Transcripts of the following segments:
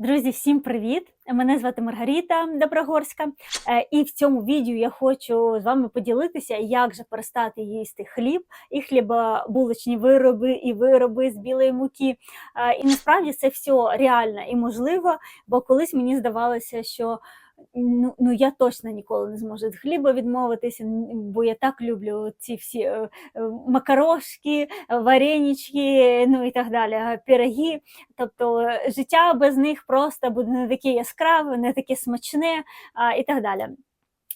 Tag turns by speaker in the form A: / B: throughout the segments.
A: Друзі, всім привіт! Мене звати Маргарита Доброгорська, Е, і в цьому відео я хочу з вами поділитися, як же перестати їсти хліб і хлібобулочні вироби, і вироби з білої муки. Е, І насправді це все реально і можливо, бо колись мені здавалося, що ну, ну я точно ніколи не зможу від хліба відмовитися, бо я так люблю ці всі е, е, макарошки, варенички, ну і так далі, е, пироги. Тобто життя без них просто буде не таке яскраве, не таке смачне і так далі.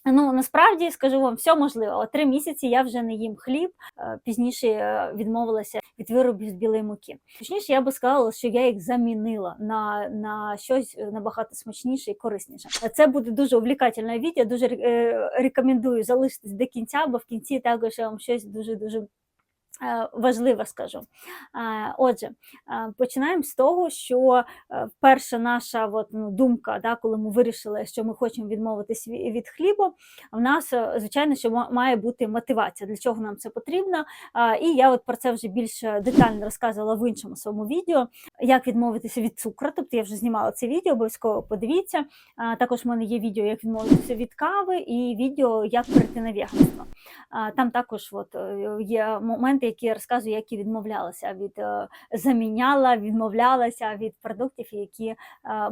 A: Ну насправді скажу вам, все можливо. Три місяці я вже не їм хліб. е, Пізніше е, відмовилася від виробів з білої муки. Точніше, я би сказала, що я їх замінила на, на щось е, набагато смачніше і корисніше. Це буде дуже увлікательне відео. Дуже рекомендую залишитись до кінця, бо в кінці також я вам щось дуже дуже. Е, Важливо скажу. Е, Отже, е, починаємо з того, що перша наша от, ну, думка, да, коли ми вирішили, що ми хочемо відмовитись від хлібу, в нас, звичайно, що має бути мотивація, для чого нам це потрібно. І я от про це вже більш детально розказувала в іншому своєму відео, як відмовитися від цукру. Тобто я вже знімала це відео, обов'язково подивіться. Також в мене є відео, як відмовитися від кави, і відео, як перейти на веганство. Там також от, е, є моменти, які я розказую, як я відмовлялася від е, заміняла, відмовлялася від продуктів, які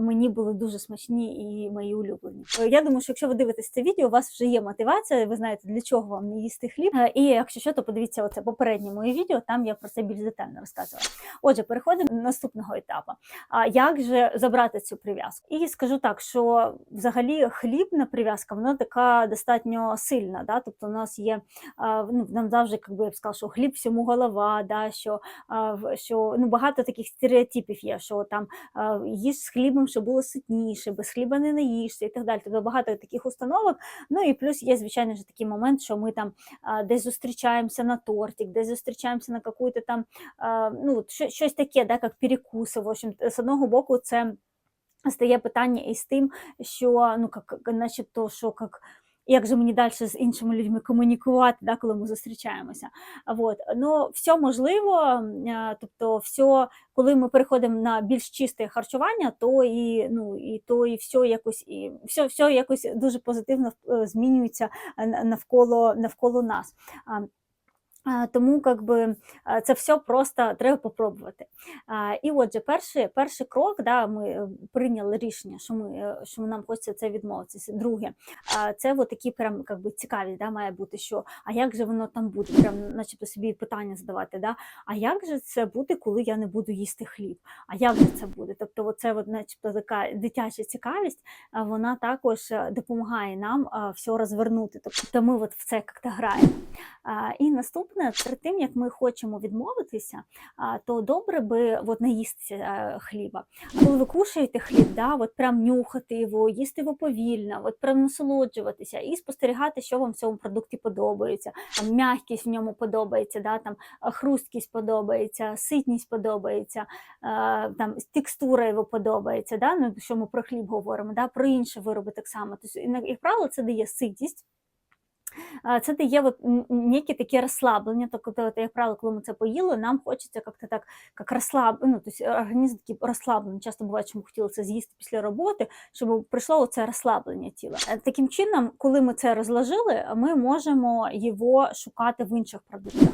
A: мені були дуже смачні і мої улюблені. Е, Я думаю, що якщо ви дивитесь це відео, у вас вже є мотивація, ви знаєте, для чого вам не їсти хліб. І якщо що, то подивіться оце попереднє моє відео, там я про це більш детально розказувала. Отже, переходимо до наступного етапу. А як же забрати цю прив'язку? І скажу так, що взагалі хлібна прив'язка, вона така достатньо сильна. Да? Тобто, у нас є ну, нам завжди, як би я б сказала, що хліб всьому голова, да? що, що ну, багато таких стереотипів є, що там їж з хлібом, щоб було ситніше, без хліба не наїшся і так далі. Тобто багато таких установок. Ну і плюс є, звичайно ж, такий момент, що ми там десь зустрічаємося на тортик, десь зустрічаємося на какую-то там ну, щось таке, да, як перекуси. В общем, з одного боку, це стає питання із тим, що ну як, начебто, що як. Як же мені далі з іншими людьми комунікувати, да, коли ми зустрічаємося? А Вот. Ну, все можливо, тобто, все, коли ми переходимо на більш чисте харчування, то і, ну, і то і все якось, і все, все якось дуже позитивно е, змінюється е, на- навколо, навколо нас. Тому как би, це все просто треба попробувати. І отже, перший, перший крок, да, ми прийняли рішення, що, ми, е, що нам хочеться це відмовитися. Друге, це от такі прям как би, цікаві да, має бути, що а як же воно там буде? Прям, начебто собі питання задавати. Да? А як же це буде, коли я не буду їсти хліб? А як же це буде? Тобто, оце от, начебто така дитяча цікавість, вона також е, допомагає нам все розвернути. Тобто ми от в це як-то граємо. І наступне, перед тим як ми хочемо відмовитися, то добре би от, наїстися е, хліба. Коли ви кушаєте хліб, да, от прям нюхати його, їсти його повільно, от прям насолоджуватися і спостерігати, що вам в цьому продукті подобається. Там м'якість в ньому подобається, да, там е, хрусткість подобається, ситність подобається, е, там текстура його подобається. Да, ну, що ми про хліб говоримо, да, про інші вироби так само. Тобто, як правило, це дає ситість. Це дає от н- неяке таке розслаблення. Тобто, як правило, коли ми це поїли, нам хочеться як-то так, як розслаб... ну, тобто організм такий розслаблений. Часто буває, що ми хотіли це з'їсти після роботи, щоб прийшло це розслаблення тіла. Е, Таким чином, коли ми це розложили, ми можемо його шукати в інших продуктах.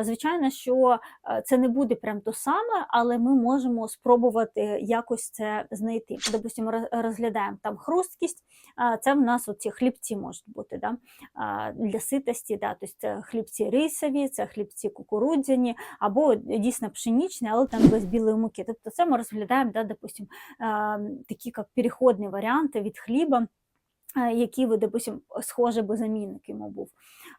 A: Звичайно, що е, це не буде прям то саме, але ми можемо спробувати якось це знайти. Допустимо, розглядаємо там хрусткість, це в нас оці хлібці можуть бути. Да? Для ситості, да, тобто це хлібці рисові, це хлібці кукурудзяні, або дійсно пшенічні, але там без білої муки. Тобто це ми розглядаємо, да, допустим, такі як переходні варіанти від хліба. А, Які ви, допустим, схоже би замінник йому був.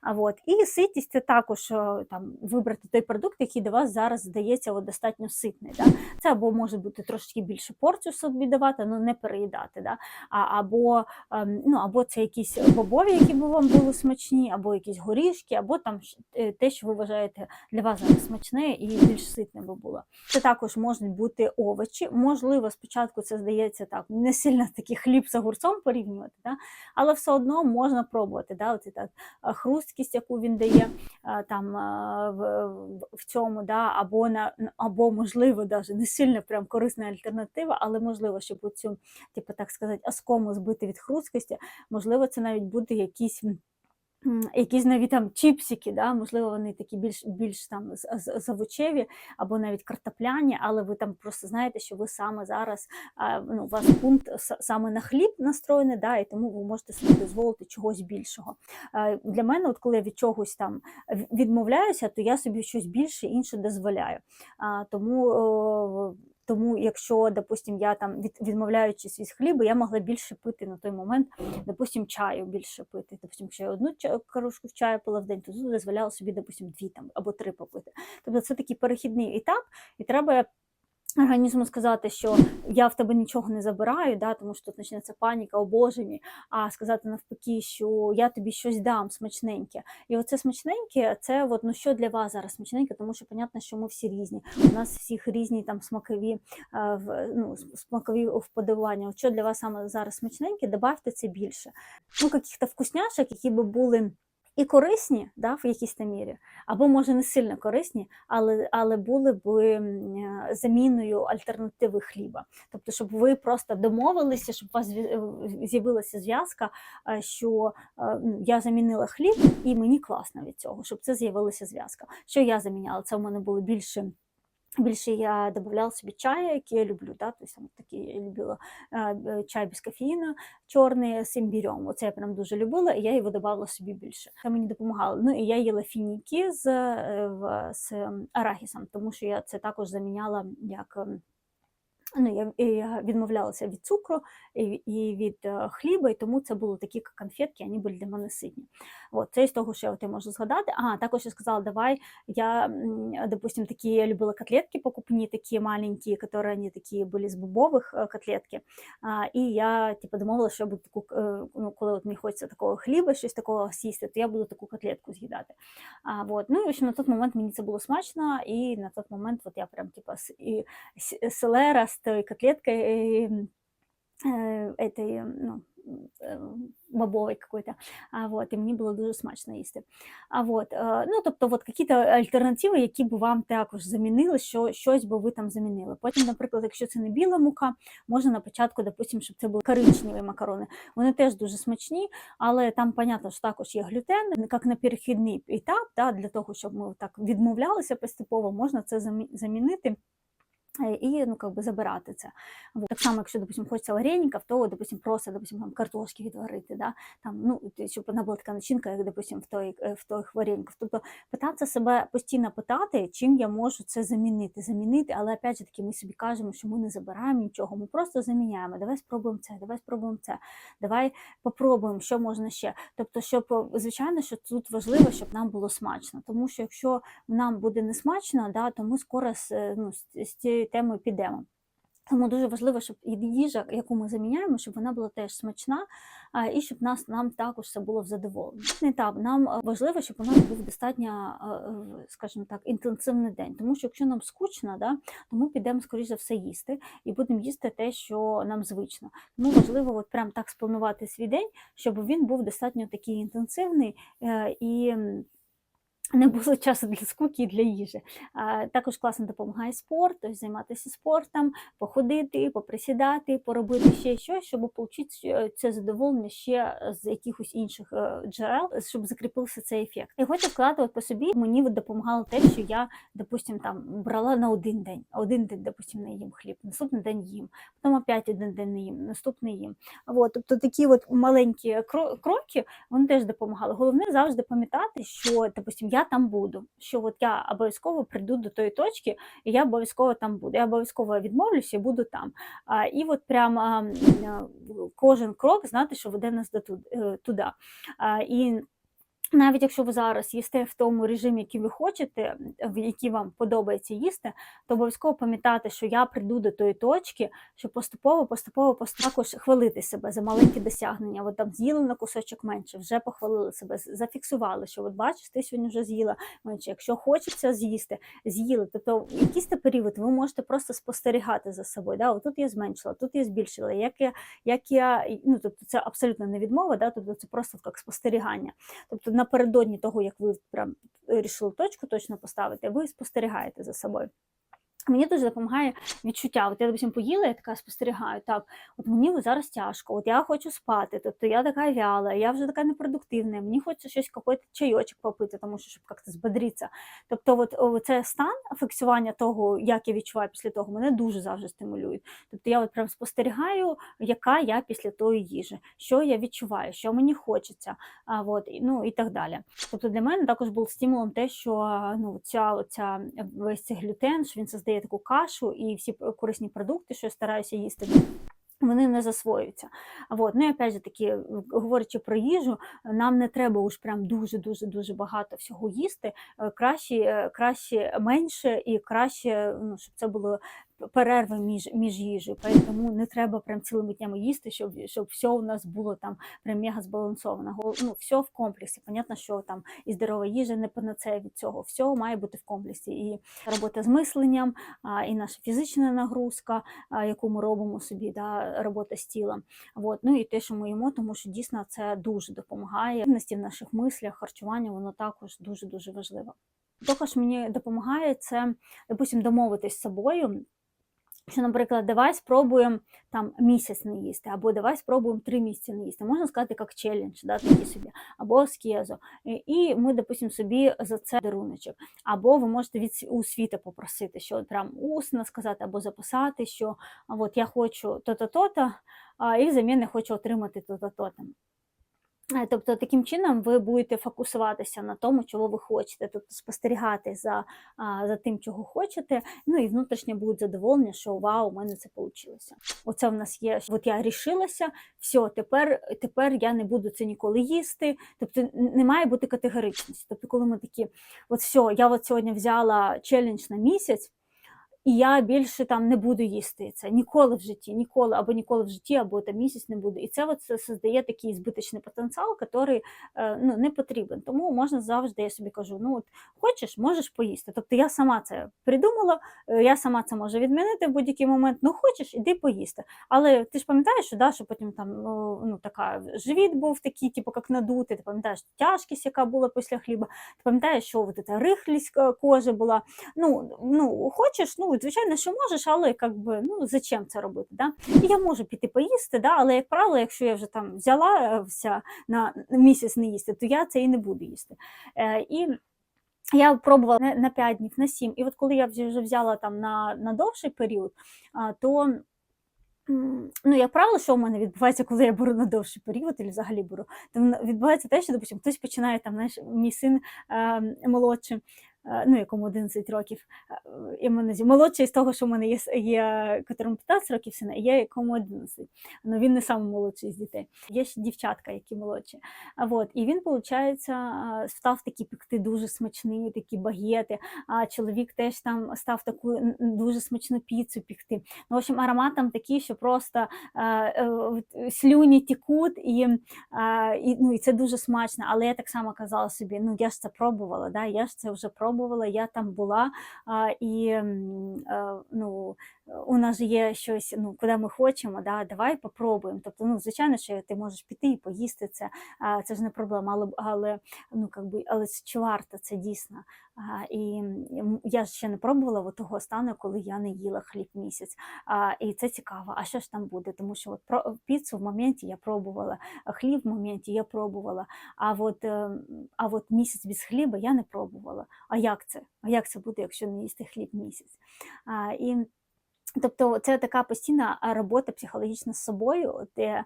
A: А от. І ситість це також е, там, вибрати той продукт, який до вас зараз здається от, достатньо ситний. Да? Це або може бути трошки більше порцію собі давати, але не переїдати. Да? А, або, ем, ну, або це якісь бобові, які б вам були смачні, або якісь горішки, або там е, те, що ви вважаєте для вас смачне і більш ситне би було. Це також можуть бути овочі. Можливо, спочатку це здається так, не сильно такий хліб з огурцом порівнювати, да? Але все одно можна пробувати. Да? оці так, е, хрусткість, яку він дає е, там е, в, в- цьому, да? або, на, або можливо, навіть не сильно прям корисна альтернатива, але можливо, щоб цю, типу, так сказати, оскому збити від хрусткості, можливо, це навіть буде якісь. Якісь навіть там чіпсики, да? можливо, вони такі більш, більш там завучеві або навіть картопляні, але ви там просто знаєте, що ви саме зараз ну, у вас пункт саме на хліб настроєний, да, і тому ви можете собі дозволити чогось більшого. Для мене, от коли я від чогось там відмовляюся, то я собі щось більше інше дозволяю. Тому, тому якщо, допустим, я там від, відмовляючись від хліба, я могла більше пити на той момент, допустим, чаю більше пити. Допустим, якщо я одну кружку чаю пила в день, то дозволяла собі, допустим, дві там або три попити. Тобто це такий перехідний етап, і треба організму сказати, що я в тебе нічого не забираю, да, тому що тут почнеться паніка, о Боже мій, а сказати навпаки, що я тобі щось дам смачненьке. І оце смачненьке, це от, ну, що для вас зараз смачненьке, тому що понятно, що ми всі різні. У нас всіх різні там смакові, е, ну, смакові вподобання. Що для вас саме зараз смачненьке, добавте це більше. Ну, каких-то вкусняшок, які би були. І корисні да, в якійсь там мірі, або може не сильно корисні, але, але були б е, заміною альтернативи хліба. Тобто, щоб ви просто домовилися, щоб у вас е, з'явилася зв'язка, е, що е, ну, я замінила хліб, і мені класно від цього, щоб це з'явилася зв'язка. Що я заміняла? Це в мене було більше. Більше я додавала собі чаю, який я люблю, да? тобто такий я любила чай без кофеїну, чорний з імбірем. Оце я прям дуже любила, і я його додавала собі більше. Це мені допомагало. Ну і я їла фініки з, з ем, арахісом, тому що я це також заміняла як. Ну, я, я відмовлялася від цукру і, і від е, хліба, і тому це були такі конфетки, вони були для мене ситні. От, це із того, що я от можу згадати. А, також я сказала, давай, я, допустим, такі, я любила котлетки покупні, такі маленькі, які вони такі були з бобових е, котлетки. А, і я, типу, домовилася, що я буду таку, е, ну, коли от мені хочеться такого хліба, щось такого сісти, то я буду таку котлетку з'їдати. А, вот. Ну, і, общем, на той момент мені це було смачно, і на той момент от я прям, типу, і селера з тою котлеткою, е, э, этой, ну, э, бобовой какой-то, а, вот, і мені було дуже смачно їсти. А, вот, е, ну, тобто, от якісь альтернативи, які б вам також замінили, що, щось би ви там замінили. Потім, наприклад, якщо це не біла мука, можна на початку, допустим, щоб це були коричневі макарони. Вони теж дуже смачні, але там, понятно, що також є глютен, як на перехідний етап, да, для того, щоб ми так відмовлялися поступово, можна це замі- замінити. І ну, как би, забирати це. Вот. Так само, якщо, допустим, хочеться вареників, то, допустим, просто, допустим, там, картошки відварити, да? там, ну, щоб вона була така начинка, як, допустим, в той, е, в тих варениках. Тобто питатися себе постійно питати, чим я можу це замінити, замінити, але опять же таки ми собі кажемо, що ми не забираємо нічого, ми просто заміняємо. Давай спробуємо це, давай спробуємо це, давай попробуємо, що можна ще. Тобто, щоб, звичайно, що тут важливо, щоб нам було смачно, тому що якщо нам буде не смачно, да, то ми скоро е, ну, з, з темою підемо. Тому дуже важливо, щоб їжа, яку ми заміняємо, щоб вона була теж смачна, і щоб нас нам також це було в задоволення. Не нам е, важливо, щоб у нас був достатньо, е, скажімо так, інтенсивний день. Тому що якщо нам скучно, да, то ми підемо скоріш за все їсти і будемо їсти те, що нам звично. Тому важливо от прям так спланувати свій день, щоб він був достатньо такий інтенсивний е, і. Не було часу для скуки і для їжі. А, також класно допомагає спорт, тобто займатися спортом, походити, поприсідати, поробити ще щось, щоб отримати це задоволення ще з якихось інших е, джерел, щоб закріпився цей ефект. І хочу от по собі мені допомагало те, що я, допустим, там брала на один день, один день, допустим, не їм хліб, наступний день їм, потім опять один день не їм, наступний їм. От, тобто такі от маленькі кроки, вони теж допомагали. Головне завжди пам'ятати, що, допустим, я там буду, що от я обов'язково прийду до тої точки, і я обов'язково там буду. Я обов'язково відмовлюся і буду там. А, і от прям а, кожен крок знати, що веде нас до е, туди. А, і Навіть якщо ви зараз їсте в тому режимі, який ви хочете, в який вам подобається їсти, то обов'язково пам'ятати, що я прийду до тої точки, що поступово, поступово, поступово також хвалити себе за маленькі досягнення. От там з'їли на кусочок менше, вже похвалили себе, зафіксували, що от бачиш, ти сьогодні вже з'їла менше. Якщо хочеться з'їсти, з'їли. Тобто, якийсь період ви можете просто спостерігати за собою. Да? От тут я зменшила, тут я збільшила. Як я, як я, ну тобто це абсолютно не відмова, да? тобто це просто як спостерігання. Тобто напередодні того, як ви прям рішили точку точно поставити, ви спостерігаєте за собою. Мені дуже допомагає відчуття. От я, допустим, поїла, я така спостерігаю, так, от мені зараз тяжко, от я хочу спати, тобто я така вяла, я вже така непродуктивна, мені хочеться щось, якийсь чайочок попити, тому що щоб як-то збодритися. Тобто, от це стан фіксування того, як я відчуваю після того, мене дуже завжди стимулюють. Тобто я от прям спостерігаю, яка я після тої їжі, що я відчуваю, що мені хочеться, а, от, ну і так далі. Тобто для мене також був стимулом те, що ну, ця, оця, весь цей глютен, що він создає таку кашу і всі корисні продукти, що я стараюся їсти. Вони не засвоюються. Вот. Ну і опять же таки, говорячи про їжу, нам не треба уж прям дуже дуже дуже багато всього їсти. Е, Краще, е, краще менше і краще, ну, щоб це було перерви між, між їжею. Тому не треба прям цілими днями їсти, щоб, щоб все у нас було там прям мега збалансовано. Ну, все в комплексі. Понятно, що там і здорова їжа не панацея від цього. Все має бути в комплексі. І робота з мисленням, і наша фізична нагрузка, яку ми робимо собі, да, робота з тілом. От. Ну і те, що ми їмо, тому що дійсно це дуже допомагає. В наших мислях, харчування, воно також дуже-дуже важливо. Також мені допомагає це, допустим, домовитись з собою. Що, наприклад, давай спробуємо там місяць не їсти, або давай спробуємо три місяці не їсти. Можна сказати, як челендж, да, такий собі, або аскезу. І- І ми, допустимо, собі за це даруночок. Або ви можете від у світа попросити, що прям усно сказати, або записати, що от я хочу то-то, то-то, і взамін я хочу отримати то-то, то-то. Е, Тобто таким чином ви будете фокусуватися на тому, чого ви хочете, тобто спостерігати за, за тим, чого хочете, ну і внутрішнє буде задоволення, що вау, у мене це вийшло. Оце в нас є. От я рішилася, все, тепер, тепер я не буду це ніколи їсти. Тобто не має бути категоричності. Тобто, коли ми такі, от все, я от сьогодні взяла челендж на місяць. І я більше там не буду їсти це ніколи в житті, ніколи або ніколи в житті, або там місяць не буду. І це от создає такий збиточний потенціал, який е, ну, не потрібен. Тому можна завжди, я собі кажу, ну от хочеш, можеш поїсти. Тобто я сама це придумала, е, я сама це можу відмінити в будь-який момент. Ну хочеш, іди поїсти. Але ти ж пам'ятаєш, що, да, потім там ну, така живіт був такий, типу, як надутий, ти пам'ятаєш тяжкість, яка була після хліба, ти пам'ятаєш, що от ця рихлість е, кожи була. Ну, ну хочеш, ну звичайно, що можеш, але як би, ну зачем це робити? Да? Я можу піти поїсти, да? але як правило, якщо я вже там взялася на місяць не їсти, то я це і не буду їсти. Е, і я пробувала на- на 5 днів, на 7. І от коли я вже взяла там на, на довший період, то ну, як правило, що в мене відбувається, коли я беру на довший період, і взагалі беру, то відбувається те, що, допустим, хтось починає там, знаєш, мій син е, молодший, е, ну, якому 11 років, е, і мене молодший з того, що в мене є, є котрому 15 років сина, і є якому 11. Ну, він не самий молодший з дітей. Є ще дівчатка, які молодші. А Вот, і він, виходить, став такі пекти дуже смачні, такі багети. А чоловік теж там став таку дуже смачну піцу пекти. Ну, в общем, аромат там такий, що просто е, е, от слюні тікуть, і, е, і, ну, і це дуже смачно. Але я так само казала собі: ну я ж це пробувала, да? я ж це вже пробувала, я там була. А, і е, ну, у нас є щось, ну, куди ми хочемо, да? давай попробуємо. Тобто, ну, звичайно, що ти можеш піти і поїсти це, це ж не проблема, але, але, ну, как би, але чи варто це дійсно. А, і я ще не пробувала от того стану, коли я не їла хліб місяць. А, і це цікаво. А що ж там буде? Тому що от про піцу в моменті я пробувала, хліб в моменті я пробувала. А от, е, а от місяць без хліба я не пробувала. А як це? А як це буде, якщо не їсти хліб місяць? А, і Тобто це така постійна робота психологічна з собою, де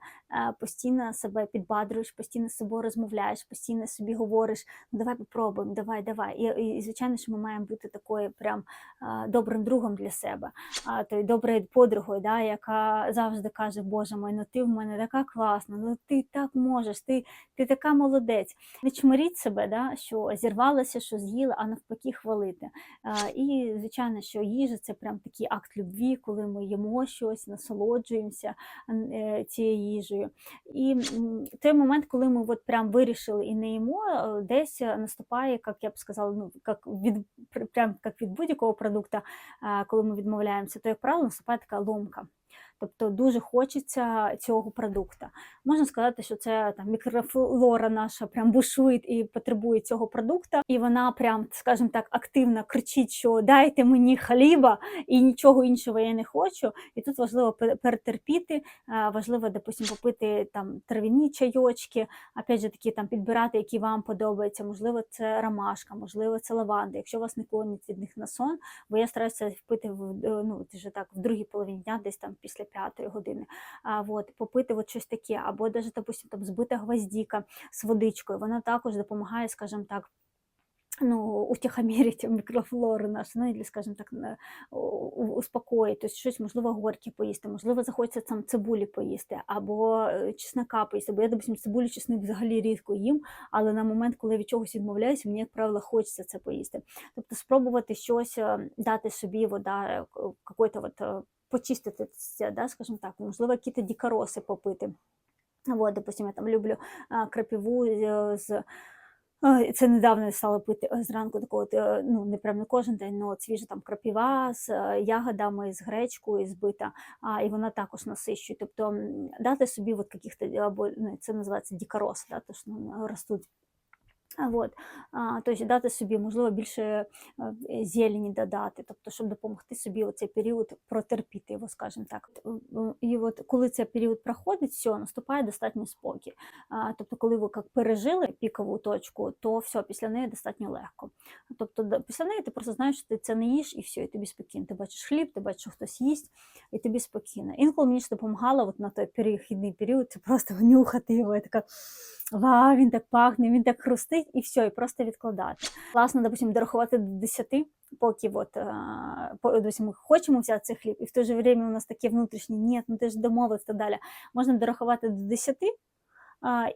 A: постійно себе підбадрюєш, постійно з собою розмовляєш, постійно собі говориш, ну давай попробуємо, давай, давай. І, і, звичайно, що ми маємо бути такою прям добрим другом для себе, а, то й доброю подругою, да, яка завжди каже, Боже мой, ну ти в мене така класна, ну ти так можеш, ти, ти така молодець. Не чмиріть себе, да, що зірвалося, що з'їла, а навпаки хвалити. І звичайно, що їжа це прям такий акт любві, коли ми їмо щось, насолоджуємося е, цією їжею. І той момент, коли ми от прям вирішили і не їмо, е, десь наступає, як я б сказала, ну як від прям як від будь-якого продукту, коли ми відмовляємося, то як правило наступає така ломка. Тобто дуже хочеться цього продукту. Можна сказати, що це там мікрофлора наша прям бушує і потребує цього продукту, і вона прям, скажімо так, активно кричить, що дайте мені хліба і нічого іншого я не хочу. І тут важливо перетерпіти, важливо, допустим, попити там трав'яні чайочки, опять же такі там підбирати, які вам подобаються. Можливо, це ромашка, можливо, це лаванда. Якщо вас не клонить від них на сон, бо я стараюся впити в е, ну, вже так в другій половині дня, десь там після п'ятої години. А, вот, попити от щось таке, або навіть, допустим, там збита гвоздіка з водичкою, вона також допомагає, скажімо так. Ну, утихомирить мікрофлору нашу, ну, или, скажімо так, на- у- у- успокоїть, тобто щось, можливо, горьке поїсти, можливо, захочеться там цибулі поїсти, або е, чеснока поїсти, бо я, допустим, цибулю, чесник взагалі рідко їм, але на момент, коли я від чогось відмовляюся, мені, як правило, хочеться це поїсти. Тобто спробувати щось е, дати собі, вода, е, какой-то вот, е, почистити це, да, скажімо так, можливо, якісь дікороси попити. Вот, допустим, я там люблю а, крапиву е, з. Це недавно стала пити е, зранку такого, е, ну не прям не кожен день, але свіжа там крапива з е, ягодами, з гречкою збита, а, і вона також насищує. Тобто дати собі от каких-то, або ну, це називається дікороси, да, то, що ну, ростуть А, тобто дати собі, можливо, більше е, зелені додати, тобто, щоб допомогти собі цей період протерпіти його, скажімо так. І от коли цей період проходить, все, наступає достатньо спокій. Тобто, коли ви як пережили пікову точку, то все, після неї достатньо легко. Тобто, після неї ти просто знаєш, що ти це не їш, і все, і тобі спокійно. Ти бачиш хліб, ти бачиш, що хтось їсть, і тобі спокійно. Інколи мені ж допомагало от на той перехідний період, це просто нюхати його. Я така, вау, він так пахне, він так хрустить, і все, і просто відкладати. Класно, допустим, дорахувати до 10, поки от, е, по- ми хочемо взяти цей хліб, і в той же время у нас таке внутрішнє, ні, ну ти ж так далі. Можна дорахувати до 10, а,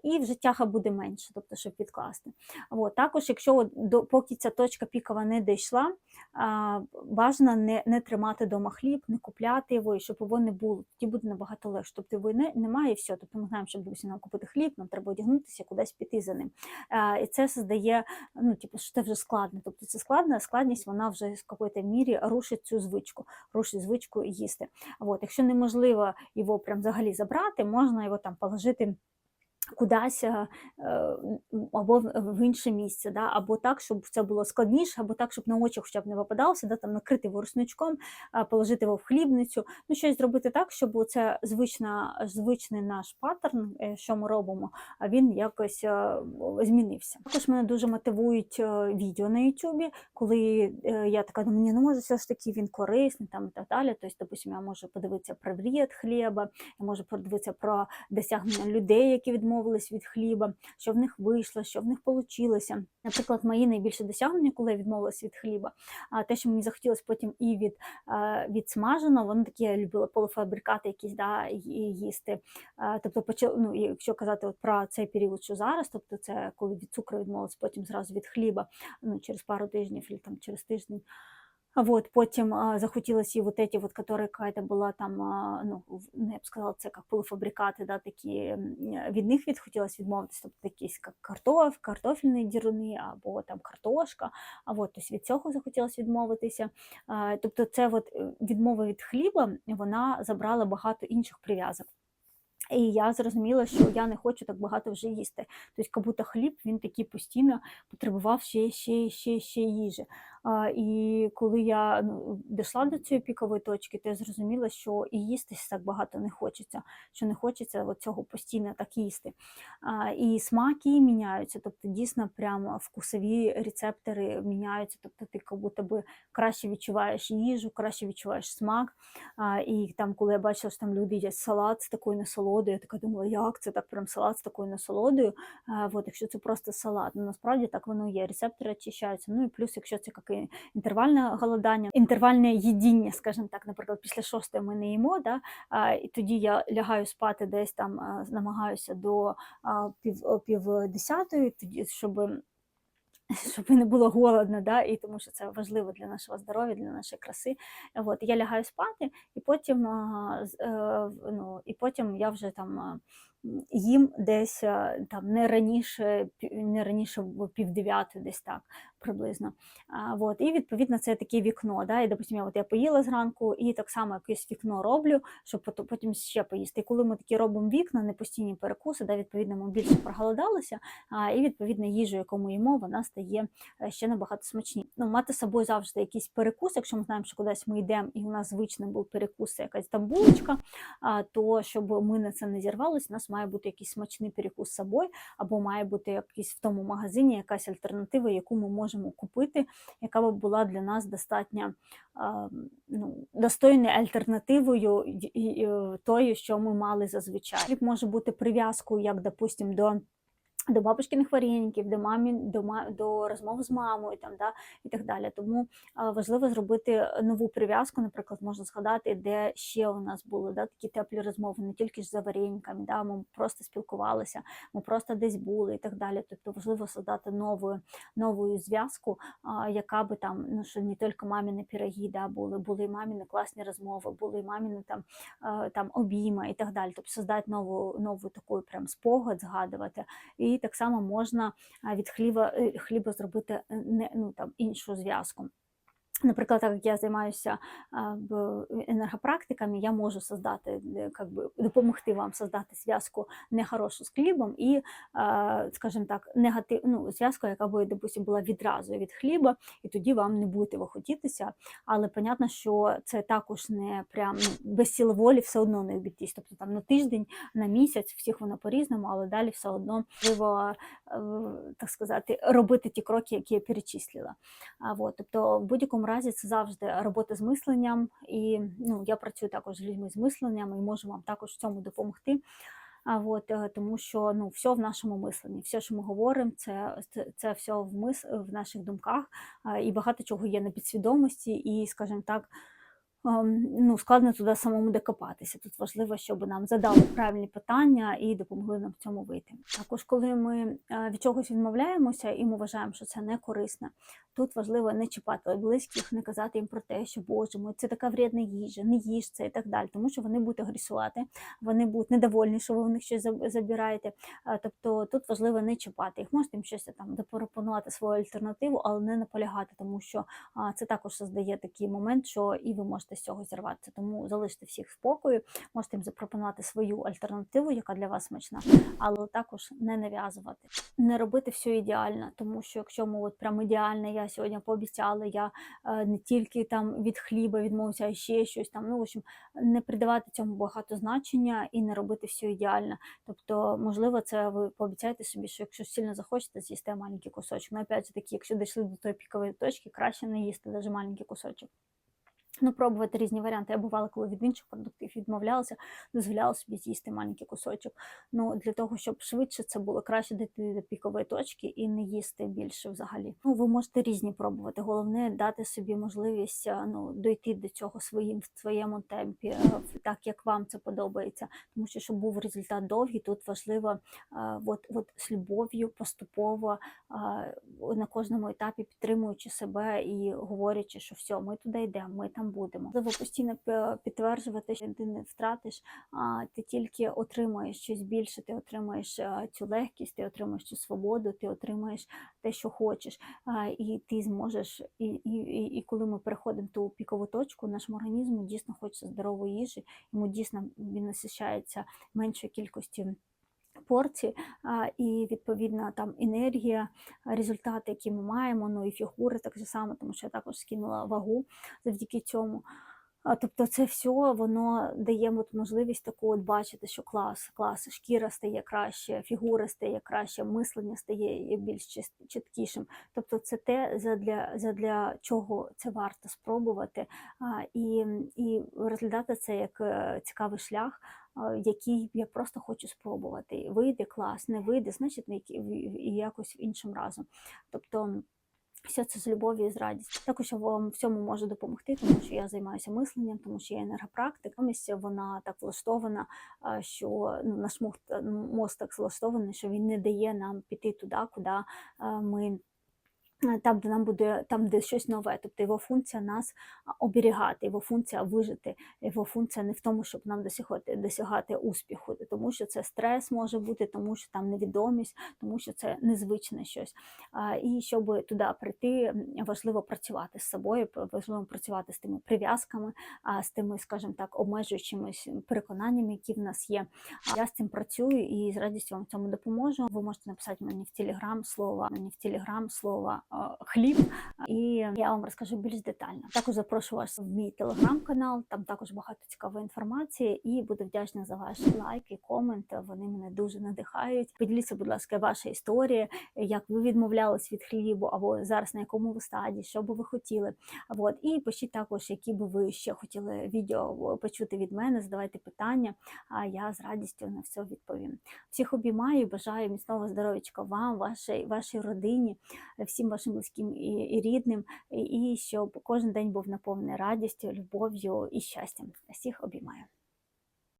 A: і вже тяга буде менше, тобто, щоб відкласти. От, також, якщо до, поки ця точка пікова не дійшла, бажано не, не тримати вдома хліб, не купляти його, і щоб його не було. Тоді буде набагато легше. Тобто його немає і все. Тобто ми знаємо, щоб допустим, нам купити хліб, нам треба одягнутися, кудись піти за ним. І це создає, ну, типу, що це вже складно. Тобто це складно, а складність вона вже в якоїсь мірі рушить цю звичку, рушить звичку їсти. От, якщо неможливо його прям взагалі забрати, можна його там положити кудись е, або в інше місце, да? або так, щоб це було складніше, або так, щоб на очі хоча б не випадалося, да? там накрити його рушничком, положити його в хлібницю, ну щось зробити так, щоб це звична, звичний наш паттерн, е, що ми робимо, а він якось е, змінився. Також мене дуже мотивують е, відео на Ютубі, коли е, я така думаю, ні, ну може все ж таки він корисний там і так далі. Тобто, допустим, я можу подивитися про вред хліба, я можу подивитися про досягнення людей, які відмовились від хліба, що в них вийшло, що в них вийшло. Наприклад, мої найбільші досягнення, коли я відмовилась від хліба, а те, що мені захотілося потім і від, від смаженого, воно такі я любила полуфабрикати якісь да, ї- їсти. Тобто, ну, якщо казати от про цей період, що зараз, тобто це коли від цукру відмовилась, потім зразу від хліба, ну, через пару тижнів, там через тиждень. Вот, потім а, захотілося і вот эти, вот, которые какая-то була там, а, ну, ну, я б сказала, це як полуфабрикати, да, такі, від них від хотілося відмовитися, тобто якісь як картоф, картофельні діруни або там картошка, а вот, тобто від цього захотілося відмовитися. А, Тобто це от е, відмова від хліба, вона забрала багато інших прив'язок. І я зрозуміла, що я не хочу так багато вже їсти. Тобто, як будто хліб він такий постійно потребував ще, ще, ще, ще їжі. А, і коли я ну, дійшла до цієї пікової точки, то я зрозуміла, що і їсти так багато не хочеться, що не хочеться цього постійно так їсти. А, і смаки міняються, тобто дійсно прямо вкусові рецептори міняються, тобто ти як будто би краще відчуваєш їжу, краще відчуваєш смак. А, і там, коли я бачила, що там люди їдять салат з такою насолодою, я така думала, як це так прям салат з такою насолодою. А, от, якщо це просто салат, ну насправді так воно є. Рецептори очищаються. Ну і плюс, якщо це як інтервальне голодання, інтервальне їдіння, скажімо так, наприклад, після шостої ми не їмо, да, а, і тоді я лягаю спати десь там, намагаюся до пів, пів десятої, тоді щоб щоб не було голодно, да, і тому що це важливо для нашого здоров'я, для нашої краси. От, я лягаю спати, і потім, е, ну, і потім я вже там їм десь а, там не раніше, не раніше в пів десь так приблизно. А, от, і відповідно це таке вікно. Да, і, допустим, я, от, я поїла зранку, і так само якесь вікно роблю, щоб потім ще поїсти. І коли ми такі робимо вікна, не постійні перекуси, да, відповідно, ми більше проголодалися, а, і відповідно їжу, яку ми їмо, вона стає е, ще набагато смачніше. Ну, мати з собою завжди якийсь перекус, якщо ми знаємо, що кудись ми йдемо, і у нас звичним був перекус, якась там булочка, а, то щоб ми на це не зірвалися, у має бути якийсь смачний перекус з собою, або має бути якийсь в тому магазині якась альтернатива, яку ми можемо купити, яка б була для нас достатньо ну, достойною альтернативою й- тої, що ми мали зазвичай. Може бути прив'язкою, як, допустим, до до бабушкиних вареників, до мамі, до, до розмов з мамою там, да, і так далі. Тому а, важливо зробити нову прив'язку, наприклад, можна згадати, де ще у нас були да, такі теплі розмови, не тільки ж за варениками, да, ми просто спілкувалися, ми просто десь були і так далі. Тобто важливо создати нову, нову зв'язку, яка би там, ну що не тільки маміни пироги, да, були, були і маміни класні розмови, були і маміни там, е, там обійма і так далі. Тобто создати нову, нову таку прям спогад, згадувати. І так само можна від хліба, е, хліба зробити е, не, ну, там, іншу зв'язку. Наприклад, так як я займаюся енергопрактиками, я можу создати, е, как би, допомогти вам создати зв'язку нехорошу з хлібом і, скажімо так, негатив, ну, зв'язку, яка би, допустим, була відразу від хліба, і тоді вам не будете вихотітися. Але понятно, що це також не прям ну, без сили волі все одно не обійтись. Тобто там на тиждень, на місяць, всіх воно по-різному, але далі все одно важливо, е, так сказати, робити ті кроки, які я перечислила. А, вот, тобто, в будь-якому разі це завжди робота з мисленням, і ну, я працюю також з людьми з мисленням і можу вам також в цьому допомогти. А от, е, тому що ну, все в нашому мисленні, все, що ми говоримо, це, це, це все в, мис, в наших думках, і багато чого є на підсвідомості, і, скажімо так, ну, складно туди самому докопатися. Тут важливо, щоб нам задали правильні питання і допомогли нам в цьому вийти. Також, коли ми е, від чогось відмовляємося і ми вважаємо, що це не корисно, тут важливо не чіпати близьких, не казати їм про те, що Боже мой, це така вредна їжа, не їж це і так далі, тому що вони будуть агресувати, вони будуть недовольні, що ви в них щось забираєте. Е, Тобто тут важливо не чіпати їх. Можете їм щось там запропонувати свою альтернативу, але не наполягати, тому що це також создає такий момент, що і ви можете з цього зірватися. Тому залиште всіх спокою, можете їм запропонувати свою альтернативу, яка для вас смачна, але також не нав'язувати, не робити все ідеально, тому що якщо ми от прям ідеально, я сьогодні пообіцяла, я е, не тільки там від хліба відмовився, а ще щось там. Ну, в общем, не придавати цьому багато значення і не робити все ідеально. Тобто, можливо, це ви пообіцяєте собі, що якщо сильно захочете, з'їсте маленький кусочок. Ну, опять же таки, якщо дійшли до тої пікової точки, краще не їсти навіть маленький кусочок. Ну, пробувати різні варіанти. Я бувала, коли від інших продуктів відмовлялася, дозволяла собі з'їсти маленький кусочок. Ну, для того, щоб швидше це було краще дійти до пікової точки і не їсти більше взагалі. Ну, ви можете різні пробувати. Головне дати собі можливість а, ну, дойти до цього своїм в своєму темпі, е, так як вам це подобається. Тому що, щоб був результат довгий, тут важливо от, от з любов'ю поступово на кожному етапі підтримуючи себе і говорячи, що все, ми туди йдемо, ми там там будемо. Треба постійно підтверджувати, що ти не втратиш, а ти тільки отримаєш щось більше, ти отримаєш е, цю легкість, ти отримаєш цю свободу, ти отримаєш те, що хочеш, і ти зможеш. І, і, і, коли ми переходимо ту пікову точку, нашому організму дійсно хочеться здорової їжі, йому дійсно він насищається меншою кількістю. Порцій, а, і відповідно там енергія, результати, які ми маємо, ну і фігури так само, тому що я також скинула вагу завдяки цьому. Тобто це все воно дає от можливість таку от бачити, що клас, клас, шкіра стає краще, фігура стає краще, мислення стає більш чіткішим. Тобто це те, задля, задля чого це варто спробувати, і, і розглядати це як е, цікавий шлях, який я просто хочу спробувати. Вийде клас, не вийде, значить, якось іншим разом. Тобто все це з любов'ю і з радістю. Також вам в цьому можу допомогти, тому що я займаюся мисленням, тому що я енергопрактик. Натомість вона так влаштована, що ну, наш мозк так влаштований, що він не дає нам піти туди, куди ми. Е, Там, де нам буде там, де щось нове, тобто його функція нас оберігати, його функція вижити, його функція не в тому, щоб нам досягати, досягати успіху, тому що це стрес може бути, тому що там невідомість, тому що це незвичне щось. І щоб туди прийти, важливо працювати з собою, важливо працювати з тими прив'язками, з тими, скажімо так, обмежуючими переконаннями, які в нас є. Я з цим працюю і з радістю вам в цьому допоможу. Ви можете написати мені в Телеграм слово, мені в Телеграм слово хліб, і я вам розкажу більш детально. Також запрошую вас в мій телеграм-канал, там також багато цікавої інформації, і буду вдячна за ваш лайк і комент. Вони мене дуже надихають. Поділіться, будь ласка, ваша історія, як ви відмовлялись від хлібу, або зараз на якому ви стадії, що би ви хотіли. От і пишіть також, які би ви ще хотіли відео почути від мене, задавайте питання, а я з радістю на все відповім. Всіх обіймаю, бажаю міцного здоров'ячка вам, вашій, вашій родині, всім вашим близьким і, рідним, і щоб кожен день був наповнений радістю, любов'ю і щастям. Всіх обіймаю.